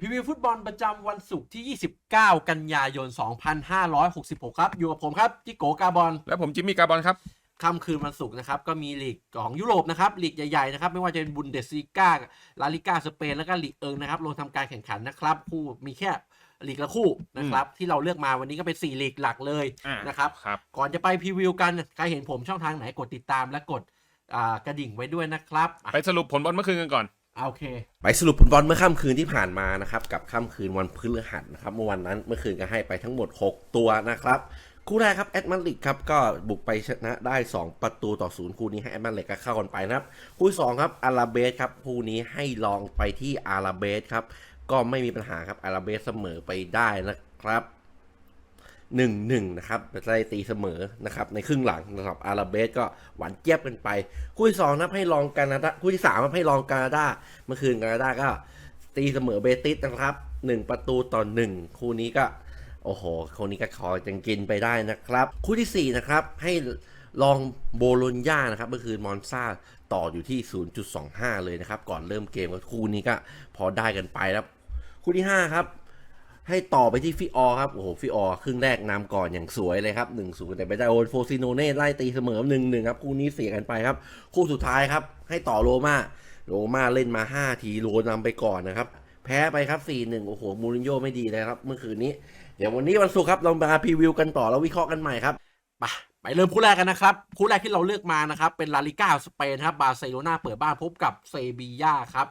พรีวิวฟุตบอลประจำวันศุกร์ที่ 29 กันยายน 2566 ครับ อยู่กับผมครับจิโกกาบอลและผมจิมมี่กาบอลครับค่ำคืนวันศุกร์นะครับก็มีลีกของยุโรปนะครับลีกใหญ่ๆนะครับไม่ว่าจะเป็นบุนเดสลีกาลาลิกาสเปนแล้วก็ลีกเอิงนะครับลงทำการแข่งขันนะครับคู่มีแค่ลีกละคู่นะครับที่เราเลือกมาวันนี้ก็เป็น4ลีกหลักเลยอ่านะครับครับก่อนจะไปพรีวิวกันใครเห็นผมช่องทางไหนกดติดตามและกดอ่ากระดิ่งไว้ด้วยนะครับอะไปสรุปผลบอลเมื่อคืนกันก่อน โอเค ไปสรุปผลบอลเมื่อค่ำคืนที่ผ่านมานะครับ กับค่ำคืนวันพฤหัสนะครับ เมื่อวันนั้นเมื่อคืนก็ให้ไปทั้งหมด 6 ตัวนะครับคู่แรกครับแอดมาริกครับก็บุกไปชนะได้ 2 ประตูต่อศูนย์คู่นี้ให้แอดมาริกก็เข้ากันไปนะครับ คู่ที่สองครับอาราเบสครับคู่นี้ให้ลองไปที่อาราเบสครับ ก็ไม่มีปัญหาครับอาราเบสเสมอไปได้นะครับ หนึ่งหนึ่งนะครับได้ตีเสมอนะครับในครึ่งหลังนะครับอาราเบสก็หวานเจี๊ยบกันไป คู่ที่สองนะครับให้ลองแคนาดาคู่ที่สามครับให้ลองแคนาดาเมื่อคืนแคนาดาก็ตีเสมอเบติสนะครับหนึ่งประตูต่อหนึ่งคู่นี้ก็ โอ้โหคู่นี้ก็ขอจังกินไปได้นะครับ คู่ที่สี่นะครับ ให้ลองโบโลญญานะครับเมื่อคืนมอนซาต่ออยู่ที่ 0.25 เลยนะครับ ก่อนเริ่มเกมคู่นี้ก็พอได้กันไปแล้ว คู่ที่ห้าครับ ให้ต่อไปที่ฟิออร์ครับ โอ้โห ฟิออร์ครึ่งแรกนำก่อนอย่างสวยเลยครับ1นศูนย์แต่ไปได้โอนโฟซิโนเน่ไล่ตีเสมอ1นหนึ่งครับคู่นี้เสียกันไปครับ คู่สุดท้ายครับ ให้ต่อโรมาโรมาเล่นมา 5 ทีโรนำไปก่อนนะครับ แพ้ไปครับ 4-1 โอ้โห มูรินโญ่ไม่ดีเลยครับเมื่อคืนนี้ เดี๋ยววันนี้วันศุกร์ครับ เรามาพรีวิวกันต่อแล้ววิเคราะห์กันใหม่ครับไปไปเริ่มคู่แรกกันนะครับ คู่แรกที่เราเลือกมานะครับ เป็นลาลิก้าสเปนครับบาร์เซโลนาเปิดบ้านพบกับเซบีย่าครับ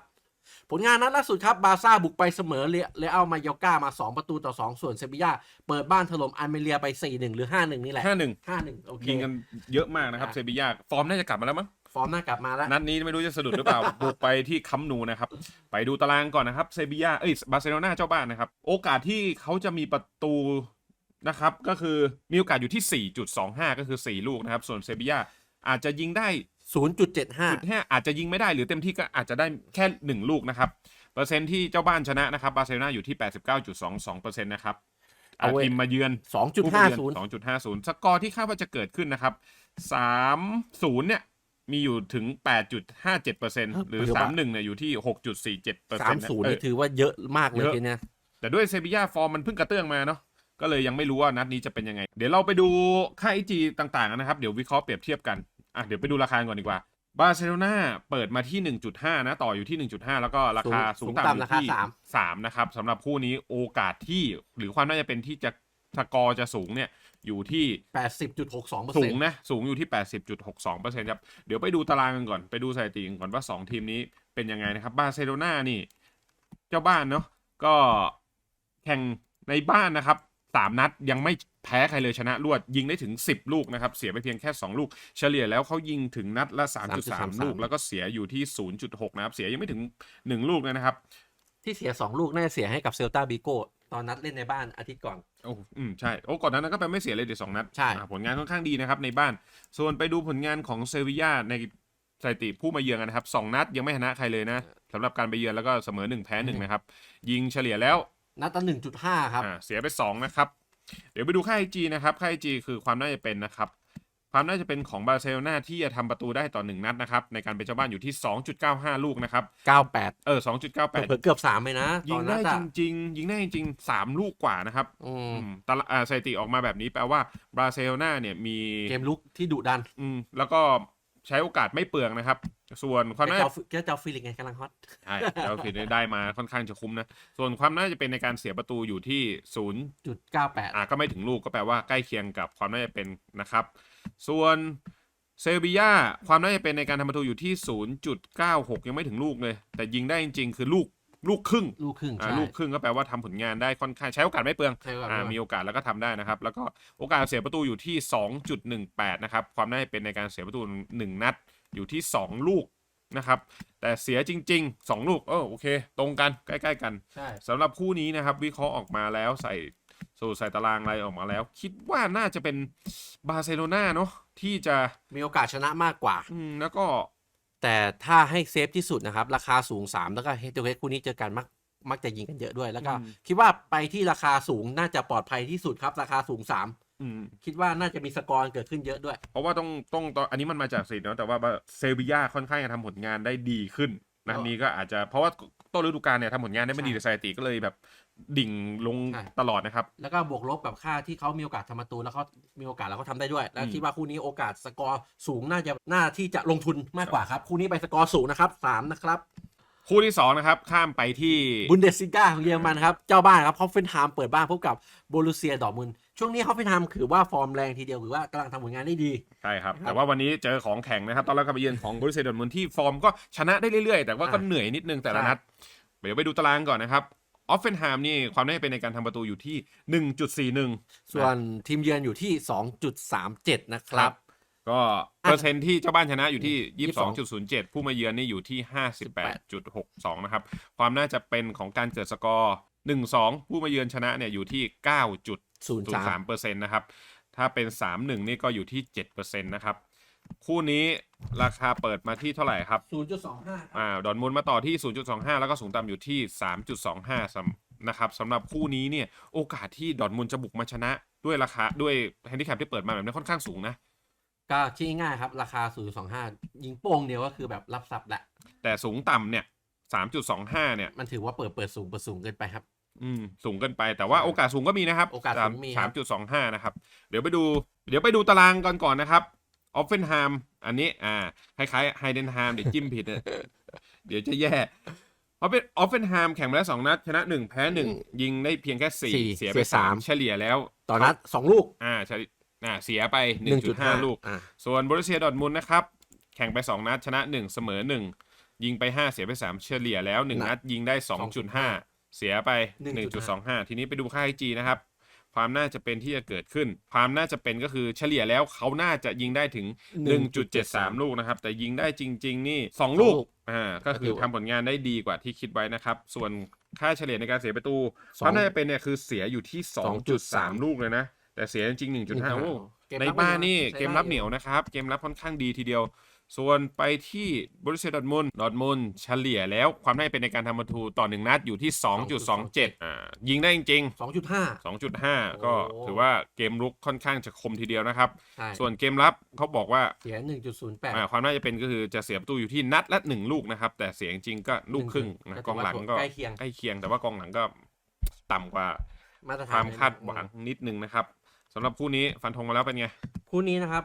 ผลงานนัดล่าสุดครับบาร์ซ่าบุกไปเสมอเรเลอัลมายอร์ก้ามา 2 ประตูต่อ 2 ส่วนเซบีย่าเปิดบ้านถล่มอัลเมเรียไป 4-1 หรือ 5-1 นี่แหละ 5-1 5-1 โอเคยิงกันเยอะมากนะครับอะเซบียาฟอร์มน่าจะกลับมาแล้วมั้งฟอร์มหน้ากลับมาแล้ว นัดนี้ไม่รู้จะสะดุดหรือเปล่า บุกไปที่คัมป์นูนะครับ ไปดูตารางก่อนนะครับ เซบียาเอ้ย บาร์เซโลนาเจ้าบ้านนะครับ โอกาสที่เขาจะมีประตูนะครับ ก็คือมีโอกาสอยู่ที่ 4.25 ก็คือ 4 ลูกนะครับ ส่วนเซบียาอาจจะยิงได้0.75 จุดห้าอาจจะยิงไม่ได้หรือเต็มที่ก็อาจจะได้แค่หนึ่งลูกนะครับ เปอร์เซ็นต์ที่เจ้าบ้านชนะนะครับบาร์เซโลนาอยู่ที่ 89.22%นะครับเอาเอาเว้ย ทีมมาเยือน2.50 2.50 สกอร์ที่คาดว่าจะเกิดขึ้นนะครับ 3-0 เนี่ย มีอยู่ถึง 8.57%หรือ 3-1 เนี่ยอยู่ที่ 6.47% 30นี่ถือว่าเยอะมากเลยเยอะ ทีเนี้ยแต่ด้วยเซบียาฟอร์มมันเพิ่งกระเตื้องมาเนาะก็เลยยังไม่รู้ว่านัดนี้จะเป็นยังไง เดี๋ยวเราไปดูค่า IG ต่างๆกันนะครับ เดี๋ยววิเคราะห์เปรียบเทียบกัน อะเดี๋ยวไปดูราคาก่อนดีกว่าบาร์เซโลนาเปิดมาที่ 1.5 นะ ต่ออยู่ที่ 1.5 แล้วก็ราคาสูสูงงต่ำอต่ำยู่ราคาที่สาม3นะครับสำหรับคู่นี้โอกาสที่หรือความน่าจะเป็นที่จะสกอร์จะสูงเนี่ยอยู่ที่ 80.62%สูงนะ สูงอยู่ที่ 80.62%ครับ เดี๋ยวไปดูตารางกันก่อน ไปดูสถิติกันก่อนว่า 2 ทีมนี้เป็นยังไงนะครับ บาร์เซโลนานี่ เจ้าบ้านเนาะก็แข่งในบ้านนะครับ 3 นัดยังไม่ แพ้ใครเลยชนะรวดยิงได้ถึง 10 ลูกนะครับ เสียไปเพียงแค่ 2 ลูก เฉลี่ยแล้วเขายิงถึงนัดละ 3.3 ลูก แล้วก็เสียอยู่ที่ 0.6 นะครับ เสียยังไม่ถึง 1 ลูกเลยนะครับ ที่เสีย 2 ลูกน่าจะเสียให้กับเซลตาบิโกตอนนัดเล่นในบ้านอาทิตย์ก่อนโอ้อืมใช่โอ้ก่อนหนานั้นก็ไปไม่เสียเลยเดี๋ยวสองนัดใช่อ่าผลงานค่อนข้างดีนะครับในบ้าน ส่วนไปดูผลงานของเซบียาในสถิติผู้มาเยือนกันนะครับสองนัดยังไม่ชนะใครเลยนะสำหรับการไปเยือนแล้วก็เสมอหนึ่งแพ้หนึ่งนะครับ ยิงเฉลี่ยแล้วนัดละ1.5ครับอ่าเสียไปสองนะครับ เดี๋ยวไปดูค่าไอจีนะครับค่าไอจีคือความน่าจะเป็นนะครับความน่าจะเป็นของบาร์เซโลนาที่จะทำประตูได้ต่อหนึ่งนัดนะครับในการเป็นเจ้าบ้านอยู่ที่ 2.95 ลูกนะครับ 98 เออ 2.98เผื่อเกือบ3เลยนะตยิองนได้นั้นจอะริง ๆ ยิงได้จริงๆสามลูกกว่านะครับอืมอืมตารางอ่าสถิติออกมาแบบนี้แปลว่าบราเซโลนาเนี่ยมีเกมลุกที่ดุดัน อืมแล้วก็ใช้โอกาสไม่เปลืองนะครับ ส่วนความน่าเจ้าเจ้าเจ้าฟิลิกไงกำลังฮอตใช่แล้วคือได้มาค่อนข้างจะคุ้มนะ ส่วนความน่าจะเป็นในการเสียประตูอยู่ที่ศูนย์จุด98อ่าก็ไม่ถึงลูกก็แปลว่าใกล้เคียงกับความน่าจะเป็นนะครับ ส่วนเซบียาความน่าจะเป็นในการทำประตูอยู่ที่ 0.96 ยังไม่ถึงลูกเลย แต่ยิงได้จริงๆ คือลูกลูกครึ่ง ลูกครึ่งอ่าใช่ลูกครึ่งก็แปลว่าทำผลงานได้ค่อนข้างใช้โอกาสไม่เปลืองใช่ครับอ่ามีโอกาสแล้วก็ทำได้นะครับ แล้วก็โอกาสเสียประตูอยู่ที่ 2.18 นะครับ ความน่าจะเป็นในการเสียประตู 1 นัด อยู่ที่ 2 ลูกนะครับ แต่เสียจริง ๆ 2 ลูกเออโอเค ตรงกันใกล้ๆกันใช่สำหรับคู่นี้นะครับ วิเคราะห์ออกมาแล้วใส่สูตรใส่ตารางอะไรออกมาแล้ว คิดว่าน่าจะเป็นบาร์เซโลนาเนาะที่จะมีโอกาสชนะมากกว่า อืมแล้วก็ แต่ถ้าให้เซฟที่สุดนะครับ ราคาสูง 3 แล้วก็เฮดทูเฮดคู่นี้เจอกันมักมักจะยิงกันเยอะด้วยแล้วก็อืมคิดว่าไปที่ราคาสูงน่าจะปลอดภัยที่สุดครับ ราคาสูง 3 อืมคิดว่าน่าจะมีสกอร์เกิดขึ้นเยอะด้วย เพราะว่าต้องต้องต้องอันนี้มันมาจากสิทธิ์เนาะแต่ว่าเซบียาค่อนข้างจะทำผลงานได้ดีขึ้นนัดนี้ก็อาจจะเพราะว่าต้นฤดูกาลเนี่ยทำผลงานได้ไม่ดีใช่แต่สถิติก็เลยแบบดิ่งลงใช่ตลอดนะครับ แล้วก็บวกลบกับค่าที่เขามีโอกาสทำประตูแล้วเขามีโอกาสแล้วเขาทำได้ด้วย แล้วอืมคิดว่าคู่นี้โอกาสสกอร์สูงน่าจะน่าที่จะลงทุนมากกว่าครับ คู่นี้ไปสกอร์สูงนะครับสามนะครับคู่ที่สองนะครับ ข้ามไปที่บุนเดสซิก้าของเยอรมันครับ เจ้าบ้านครับฮอฟเฟนไฮม์เปิดบ้านพบกับโบลูเซียดอร์มุนด์ ช่วงนี้ฮอฟเฟนไฮม์ถือว่าฟอร์มแรงทีเดียวถือว่ากำลังทำผลงานได้ดี ใช่ครับครับแต่ว่าวันนี้เจอของแข็งนะครับ ตอนแรกก็ไปเยือนของบริเซดอนมุนที่ฟอร์มก็ชนะได้เรื่อยๆ แต่ว่าก็อะเหนื่อยนิดนึงแต่ละใช่นัด เดี๋ยวไปดูตารางก่อนนะครับออฟเฟนไฮม์นี่ความได้เป็นในการทำประตูอยู่ที่ 1.41 ส่วนทีมเยือนอยู่ที่ 2.37 นะครับ ก็เปอร์เซ็นต์ที่เจ้าบ้านชนะอยู่ที่ 22 22.07 ผู้มาเยือนนี่อยู่ที่ 58.62 นะครับ ความน่าจะเป็นของการเกิดสกอร์ 1-2 ผู้มาเยือนชนะเนี่ยอยู่ที่9.03% 03นะครับ ถ้าเป็น 3-1 นี่ก็อยู่ที่7%นะครับ คู่นี้ราคาเปิดมาที่เท่าไหร่ครับ 0.25 อ่า ดอนมุนมาต่อที่ 0.25 แล้วก็สูงต่ำอยู่ที่ 3.25สำนะครับสำหรับคู่นี้เนี่ย โอกาสที่ดอนมุนจะบุกมาชนะด้วยราคาด้วยแฮนดิแคปที่เปิดมาแบบนี้ค่อนข้างสูงนะก็คิดง่ายๆครับ ราคา 0.25 ยิงโป้งเดียวก็คือแบบรับทรัพย์แหละ แต่สูงต่ำเนี่ย 3.25 เนี่ย มันถือว่าเปิดเปิดสูงเปิดสูงเกินไปครับ อืมสูงเกินไปแต่ว่าโอกาสสูงก็มีนะครับโอกาสสูงมีคสารัมบจุดสองห้านะครับ เดี๋ยวไปดู เดี๋ยวไปดูตารางก่อนก่อนนะครับออฟเฟนไฮม์อันนี้อ่าคล้ายๆไฮเดนไฮม์เดี๋ยวจิ้มผิดเนี่ยเดี๋ยวจะแย่ออฟเฟนออฟเฟนไฮม์แข่งมาแล้วสองนัด ชนะหนึ่งแพ้หนึ่งยิงได้เพียงแค่สี่สี่เสียเสีไปยสาสามมเฉลี่ยแล้วตอนนั้นสองลูกอ่าเฉลี่ยอ่าเสียไปหนึ่งจุดห้าลูกอ่าส่วนบริเซียดอร์ทมุนด์นะครับ แข่งไป2นัด ชนะ1เสมอ1ยิงไป5เสียไป3เฉลี่ยแล้ว1นัดยิงได้2.5 เสียไป 1.25 ทีนี้ไปดูค่า IG นะครับ ความน่าจะเป็นที่จะเกิดขึ้น ความน่าจะเป็นก็คือเฉลี่ยแล้วเขาน่าจะยิงได้ถึง 1.73 ลูกนะครับ แต่ยิงได้จริง ๆ นี่ 2 ลูกอ่าก็คือทำผลงานได้ดีกว่าที่คิดไว้นะครับ ส่วนค่าเฉลี่ยในการเสียประตูสองความน่าจะเป็นเนี่ยคือเสียอยู่ที่ 2.3 2.3ลูกเลยนะ แต่เสียจริงๆ1.5โอ้เกมในรับบ้านนี่ใช้เกมรับได้เหนียวนะครับ เกมรับค่อนข้างดีทีเดียว ส่วนไปที่บริษัทดอทมุนดอทมุนเฉลี่ยแล้วความได้เป็นในการทำประตูต่อหนึ่งนัดอยู่ที่ 2.27อ่ายิงได้จริง2.5ๆ2.5 ก็โอ้ถือว่าเกมลุกค่อนข้างจะคมทีเดียวนะครับ ใช่ ส่วนเกมรับเขาบอกว่าเสียอ่า1.08ความน่าจะเป็นก็คือจะเสียประตูอยู่ที่นัดละหนึ่งลูกนะครับ แต่เสียจริงๆก็ลูกครึ่งนะก็กองหลังก็ใกล้เคียง ใกล้เคียงแต่ว่ากองหลังก็ต่ำกว่ามาตรคฐานวามคาดหวังนิดนึงนะครับสำหรับคู่นี้ฟันธงมาแล้วเป็นไง คู่นี้นะครับ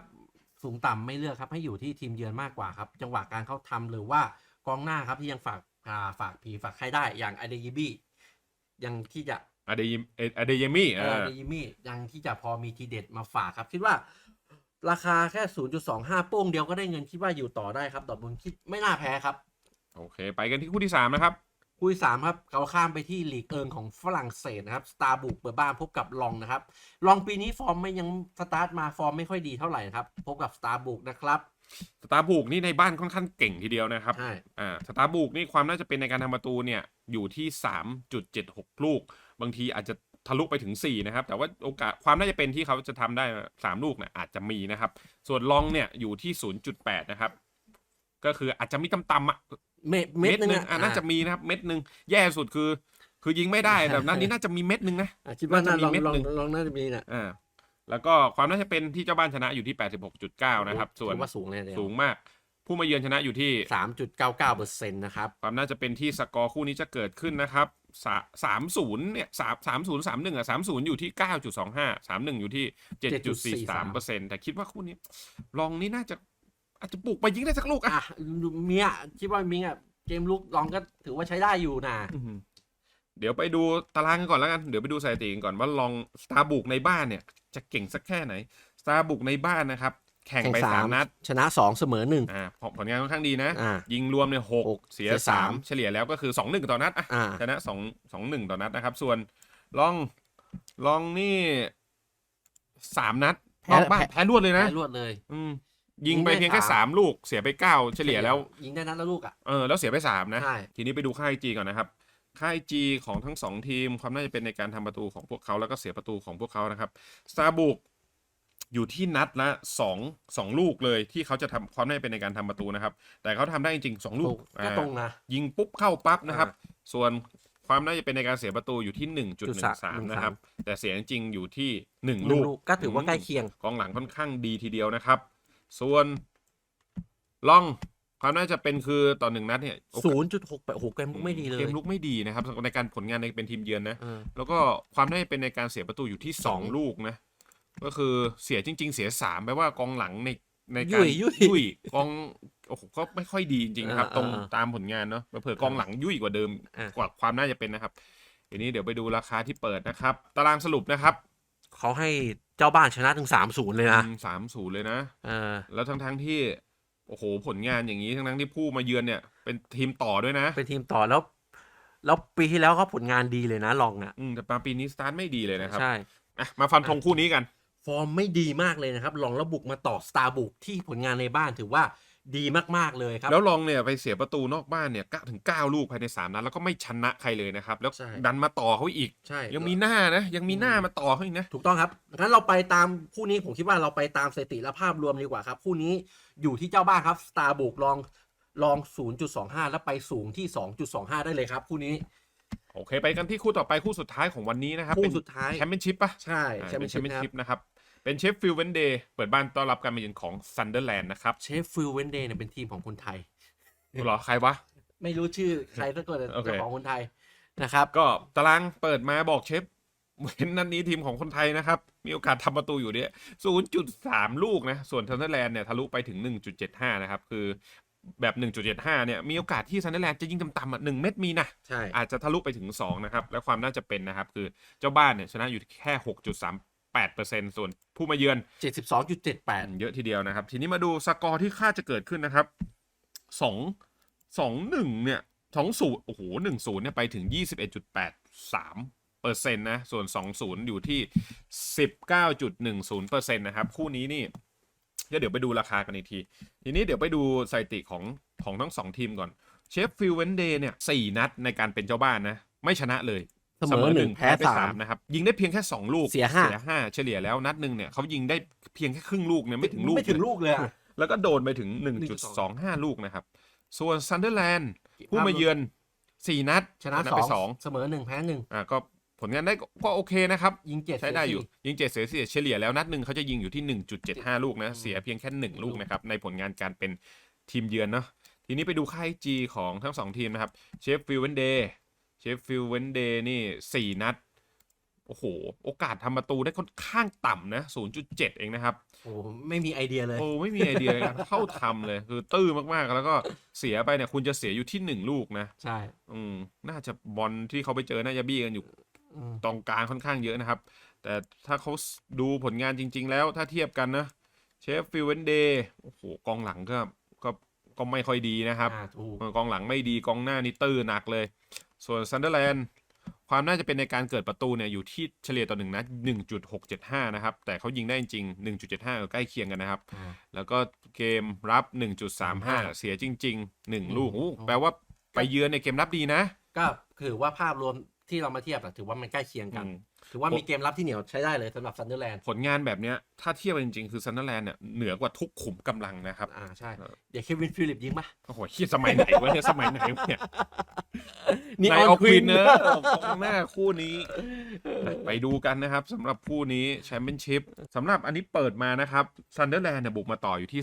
สูงต่ำไม่เลือกครับให้อยู่ที่ทีมเยือนมากกว่าครับ จังหวะการเข้าทำหรือว่ากองหน้าครับที่ยังฝากอ่าฝากผีฝากใครได้อย่างอเดยิบี้ยังที่จะอเดยิมเอ่ออเดยมี่เอเออออเดยิมี่ยังที่จะพอมีทีเด็ดมาฝากครับ คิดว่าราคาแค่ 0.25 โป้งเดียวก็ได้เงินคิดว่าอยู่ต่อได้ครับดอร์ทมุนด์คิดไม่น่าแพ้ครับ โอเค ไปกันที่คู่ที่สามนะครับ คู่ที่สามครับเราข้ามไปที่ลีกเอิงของฝรั่งเศสนะครับสตาร์บุกเปิดบ้านพบกับลองนะครับลองปีนี้ฟอร์มไม่ยังสตาร์ทมาฟอร์มไม่ค่อยดีเท่าไหร่นะครับพบกับสตาร์บุกนะครับสตาร์บุกนี่ในบ้านค่อนข้างเก่งทีเดียวนะครับใช่อ่าสตาร์บุกนี่ความน่าจะเป็นในการทำประตูเนี่ยอยู่ที่ 3.76 ลูก บางทีอาจจะทะลุไปถึง 4 นะครับ แต่ว่าโอกาสความน่าจะเป็นที่เขาจะทำได้ 3 ลูกเนี่ยอาจจะมีนะครับ ส่วนลองเนี่ยอยู่ที่ 0.8 นะครับ ก็คืออาจจะมีต่ำๆอะ เม็ดเม็ดนึงหนึ่งอะอะน่าจะมีนะครับเม็ดหนึ่งแย่สุดคือ คือยิงไม่ได้แต่นัดนี้น่าจะมีเม็ดหนึ่งนะ อะคิดว่าน่าน่าจะมีลองเม็ดลองหนึ่ง ลองน่าจะมีนะอ่าแล้วก็ความน่าจะเป็นที่เจ้าบ้านชนะอยู่ที่ 86.9 นะครับ ส่วนถือว่าสูงเลยเนี่ยสูงมาก ผู้มาเยือนชนะอยู่ที่ สามจุดเก้าเก้าเปอร์เซ็นต์นะครับ ความน่าจะเป็นที่สกอร์คู่นี้จะเกิดขึ้นนะครับสาสามศูนย์เนี่ยสามสามศูนย์สามหนึ่งอะสามศูนย์อยู่ที่เก้าจุดสองห้าสามหนึ่งอยู่ที่เจ็ดจุดสี่สามเปอร์เซ็นต์แต่คิดว่าคู่นี้ ลองนี่น่าจะ อาจจะปลุกไปยิงได้สักลูกอะ อะเมียคิดว่ามีอะเกมลุกลองก็ถือว่าใช้ได้อยู่นะอื้อหือเดี๋ยวไปดูตารางกันก่อนแล้วกัน เดี๋ยวไปดูสถิติกันก่อนว่าลองสตาร์บุกในบ้านเนี่ย จะเก่งสักแค่ไหนสตาร์บุกในบ้านนะครับ แข่งไปสามนัดชนะสองเสมอหนึ่งอ่าผลผลงานค่อนข้างดีนะ อ่า ยิงรวมเนี่ยหกหกเสียเสียสาสาม มเฉลี่ยแล้วก็คือสองหนึ่งต่อนัดอะ อ่า ชนะสองสองหนึ่งต่อนัดนะครับ ส่วนลองลองนี่สามนัดนอกบ้านแพ้รวดเลยนะ แพ้รวดเลย อืม ยิงไปยิงได้เพียงแค่สาสามมลูกเสียไปเก้าเฉลี่ยแล้ว ยิงได้นัดละลูกอะเออแล้วเสียไปสามนะ ใช่ ทีนี้ไปดูค่ายจีก่อนนะครับ ค่ายจีของทั้งสองทีมความน่าจะเป็นในการทำประตูของพวกเขาแล้วก็เสียประตูของพวกเขานะครับซาบุกอยู่ที่นัดละสองสองลูกเลยที่เขาจะทำความน่าจะเป็นในการทำประตูนะครับ แต่เขาทำได้จริงๆสองลูกก็ตรงอ่านะ ยิงปุ๊บเข้าปั๊บนะครับอ่ส่วนความน่าจะเป็นในการเสียประตูอยู่ที่ 1.13 1.13นะครับ แต่เสียจริงๆอยู่ที่1หนึ่งลูกลูกก็ถือว่าใกล้เคียง กองหลังค่อนข้างดีทีเดียวนะครับ ส่วนลองความน่าจะเป็นคือต่อหนึ่งนัดเนี่ยโอกาสศูนย์จุดหกแปดโอ้โหเกมลุกไม่ดีเลย เกมลุกไม่ดีนะครับในการผลงานในเป็นทีมเยือนนะเออแล้วก็ความน่าจะเป็นในการเสียประตูอยู่ที่สอง2ลูกนะ ก็คือเสียจริง ๆ เสียสามแปลว่ากองหลังในในยุ่การยยุ่ยยุ่ยกองโอ้โหก็ไม่ค่อยดีจริงๆนะครับเออตรงเออตามผลงานเนาะเผื่อๆกองหลังยุ่ยกว่าเดิมอะกว่าความน่าจะเป็นนะครับทีนี้เดี๋ยวไปดูราคาที่เปิดนะครับ ตารางสรุปนะครับเขาให้ เจ้าบ้านชนะถึงสามศูนย์เลยนะสามศูนย์เลยนะเออแล้วทั้งๆที่ โอ้โห ผลงานอย่างนี้ทั้งๆที่ผู้มาเยือนเนี่ย เป็นทีมต่อด้วยนะ เป็นทีมต่อแล้ว แล้วปีที่แล้วเขาผลงานดีเลยนะลองอะอืมแต่มาปีนี้สตาร์ทไม่ดีเลยนะครับใช่อะมาฟันธงคู่นี้กัน ฟอร์มไม่ดีมากเลยนะครับลองแล้วบุกมาต่อสตาร์บุกที่ผลงานในบ้านถือว่า ดีมากๆเลยครับ แล้วลองเนี่ยไปเสียประตูนอกบ้านเนี่ย9ถึง 9 ลูกภายใน 3 นัดแล้วก็ไม่ชนะใครเลยนะครับ แล้วใช่ดันมาต่อเขาอีกใช่ยังมีหน้านะ ยังมีหน้ามาต่อเขาอีกนะ ถูกต้องครับ งั้นเราไปตามคู่นี้ผมคิดว่าเราไปตามสถิติและภาพรวมดีกว่าครับ คู่นี้อยู่ที่เจ้าบ้านครับสตาร์บุกลองลอง 0.25 แล้วไปสูงที่ 2.25 ได้เลยครับ คู่นี้โอเค ไปกันที่คู่ต่อไปคู่สุดท้ายของวันนี้นะครับคู่เป็นสุดท้ายแชมเปี้ยนชิพปะใช่อ่าแชมเป็เปี้ยนนแชชิมพเปี้ยนนะครับชิพนะครับ เป็นเชฟฟิลด์เวนเดย์เปิดบ้านต้อนรับการมาเยือนของซันเดอร์แลนด์นะครับเชฟฟิลด์เวนเดย์เนี่ยเป็นทีมของคนไทย เหรอใครวะ ไม่รู้ชื่อใครสักคนแต่โอเค เจ้าของคนไทยนะครับ ก็ตารางเปิดมาบอกเชฟเว้นนัดนี้ทีมของคนไทยนะครับ มีโอกาสทำประตูอยู่เนี่ย0.3 ลูกนะ ส่วนซันเดอร์แลนด์เนี่ยทะลุไปถึง 1.75 นะครับ คือแบบ 1.75 เนี่ย มีโอกาสที่ซันเดอร์แลนด์จะยิงต่ำๆอะ1เม็ดมีนะ ใช่อาจจะทะลุไปถึง 2 นะครับ และความน่าจะเป็นนะครับ คือเจ้าบ้านเนี่ยชนะอยู่แค่ 6.38% ส่วนผู้มาเยือน 72.78 เยอะทีเดียวนะครับ ทีนี้มาดูสกอร์ที่คาดจะเกิดขึ้นนะครับสองสองหนึ่งเนี่ยสองศูนย์โอ้โหหนึ่งศูนย์เนี่ยไปถึงยี่สิบเอ็ดจุดแปดสามเปอร์เซ็นต์นะ ส่วนสองศูนย์อยู่ที่สิบเก้าจุดหนึ่งศูนย์เปอร์เซ็นต์นะครับ คู่นี้นี่ก็เดี๋ยวไปดูราคากันอีกที ทีนี้เดี๋ยวไปดูสถิติของของทั้งสองทีมก่อน เชฟฟิลด์เวนเดย์เนี่ยสี่นัดในการเป็นเจ้าบ้านนะ ไม่ชนะเลย เสมอหนึ่งแพ้ไปสามนะครับ ยิงได้เพียงแค่สองลูกเสียห้าเสียห้าเฉลี่ยแล้วนัดหนึ่งเนี่ยเขายิงได้เพียงแค่ครึ่งลูกเนี่ยไม่ถึงลูกไม่ถึงเลยลูกเลยอะแล้วก็โดนไปถึง1.25ลูกนะครับ ส่วนซันเดอร์แลนด์ผู้มาเยือน4นัด ชนะไปสองเสมอหนึ่งแพ้หนึ่งอ่าก็ผลงานได้ก็ก็โอเคนะครับ ยิงเจ็ดใช้ได้อยู่เสียิงเจ็ดเสียสี่เฉลี่ยแล้วนัดหนึ่งเขาจะยิงอยู่ที่1.75ลูกนะอืมเสียเพียงแค่1ลูกนะครับ ในผลงานการเป็นทีมเยือนเนาะทีนี้ไปดูค่ายจีของทั้ง2ทีมนะครับเชฟฟิลเวนเดย์ เชฟฟิลเวนเดย์นี่ 4 นัด โอ้โห โอกาสทำประตูได้ค่อนข้างต่ำนะ 0.7 เองนะครับ โอ้โหไม่มีไอเดียเลย โอ้ไม่มีไอเดียเลยนะเข้าทำเลย คือตื้อมากๆ แล้วก็เสียไปเนี่ยคุณจะเสียอยู่ที่หนึ่งลูกนะ ใช่ อืมน่าจะบอลที่เขาไปเจอน่าจะบี้กันอยู่อืมตรงกลางค่อนข้างเยอะนะครับ แต่ถ้าเขาดูผลงานจริง ๆ แล้วถ้าเทียบกันนะเชฟฟิลเวนเดย์โอ้โหกองหลังก็ก็ก็ไม่ค่อยดีนะครับ อ่าถูกเออกองหลังไม่ดีกองหน้านี่ตื้อหนักเลย ส่วนซันเดอร์แลนด์ความน่าจะเป็นในการเกิดประตูเนี่ยอยู่ที่เฉลี่ยต่อหนึ่งนัด1.675 นะครับ แต่เขายิงได้จริงๆ1.75ก็ใกล้เคียงกันนะครับอ่าแล้วก็เกมรับ 1.35 เสียจริง ๆ 1 ลูกอืมโอ้แปลว่าไปเยือนในเกมรับดีนะ ก็ถือว่าภาพรวมที่เรามาเทียบอะถือว่ามันใกล้เคียงกันอืม ถือว่ามีเกมรับที่เหนียวใช้ได้เลยสำหรับซันเดอร์แลนด์ผลงานแบบเนี้ยถ้าเทียบกันจริงๆ คือซันเดอร์แลนด์เนี่ยเหนือกว่าทุกขุมกำลังนะครับ อ่าใช่เออเดี๋ยวเควินฟิลิปยิงปะโอ้โหเฮียสมัยไหนวะเนี่ยสมัยไหนวะเนี่ยนี่ในออออนคควิวินนเนเนออะร์กองหน้าคู่นี้ ไปดูกันนะครับสำหรับคู่นี้แชมเปี้ยนชิพสำหรับอันนี้เปิดมานะครับซันเดอร์แลนด์เนี่ยบุกมาต่ออยู่ที่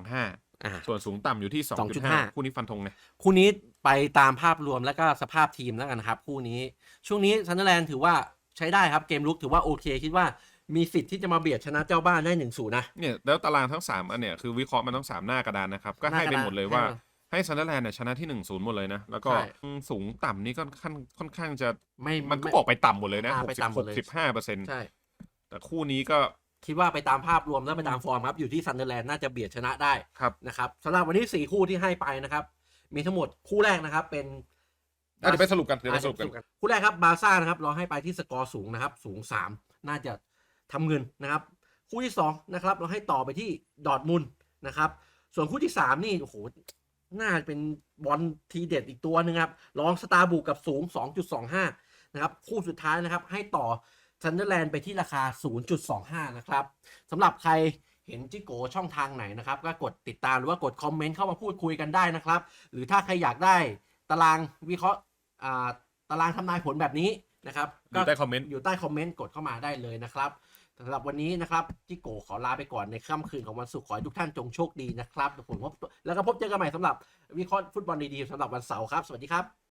0.25อ่าส่วนสูงต่ำอยู่ที่ 2.5 2.5คู่นี้ฟันธงเนี่ยคู่นี้ไปตามภาพรวมแล้วก็สภาพทีมแล้วกันครับ คู่นี้ ช่วงนี้ซันเดอร์แลนด์ถือว่า ใช้ได้ครับเกมลุกถือว่าโอเค คิดว่ามีสิทธิ์ที่จะมาเบียดชนะเจ้าบ้านได้หนึ่งศูนย์นะเนี่ยแล้วตารางทั้ง3อันเนี่ยคือวิเคราะห์มันทั้ง3หน้ากระดานนะครับ ก็ให้ไปหมดเลยว่าให้ซันเดอร์แลนด์เนี่ยชนะที่1-0หมดเลยนะ แล้วก็ใช่สูงต่ำนี่ก็ค่อนค่อนข้างจะไม่มันก็ไบอกไปต่ำหมดเลยนะอ่าไปต่ำหมดเลย65เปอร์เซ็นต์ใช่แต่คู่นี้ก็คิดว่าไปตามภาพรวมแล้วไปตามฟอร์มครับอยู่ที่ซันเดอร์แลนด์น่าจะเบียดชนะได้ครับนะครับสำหรับวันนี้สี่คู่ที่ให้ไปนะครับ มีทั้งหมดคู่แรกนะครับเป็น อะเดี๋ยวไปสรุปกันเดี๋ยวไปอะสรุปกัน คู่แรกครับบาร์ซ่านะครับเราให้ไปที่สกอร์สูงนะครับ สูง 3 น่าจะทำเงินนะครับ คู่ที่2นะครับเราให้ต่อไปที่ดอร์ทมุนด์นะครับ ส่วนคู่ที่ 3 นี่โอ้โหน่าจะเป็นบอลทีเด็ดอีกตัวหนึงครับลองสตาร์บุกกับสูง 2.25 นะครับ คู่สุดท้ายนะครับให้ต่อซันเดอร์แลนด์ไปที่ราคา 0.25 นะครับสำหรับใครเห็นจิโกช่องทางไหนนะครับ ก็กดติดตามหรือว่ากดคอมเมนต์เข้ามาพูดคุยกันได้นะครับ หรือถ้าใครอยากได้ ตารางวิเคราะห์อ่าตารางทำนายผลแบบนี้นะครับอยู่ใต้คอมเมนต์อยู่ใต้คอมเมนต์กดเข้ามาได้เลยนะครับสำหรับวันนี้นะครับจิโกขอลาไปก่อนในค่ำคืนของวันศุกร์ขอให้ทุกท่านจงโชคดีนะครับผมพบแล้วก็พบเจอกันใหม่สำหรับวิเคราะห์ฟุตบอลดีๆสำหรับวันเสาร์ครับ สวัสดีครับ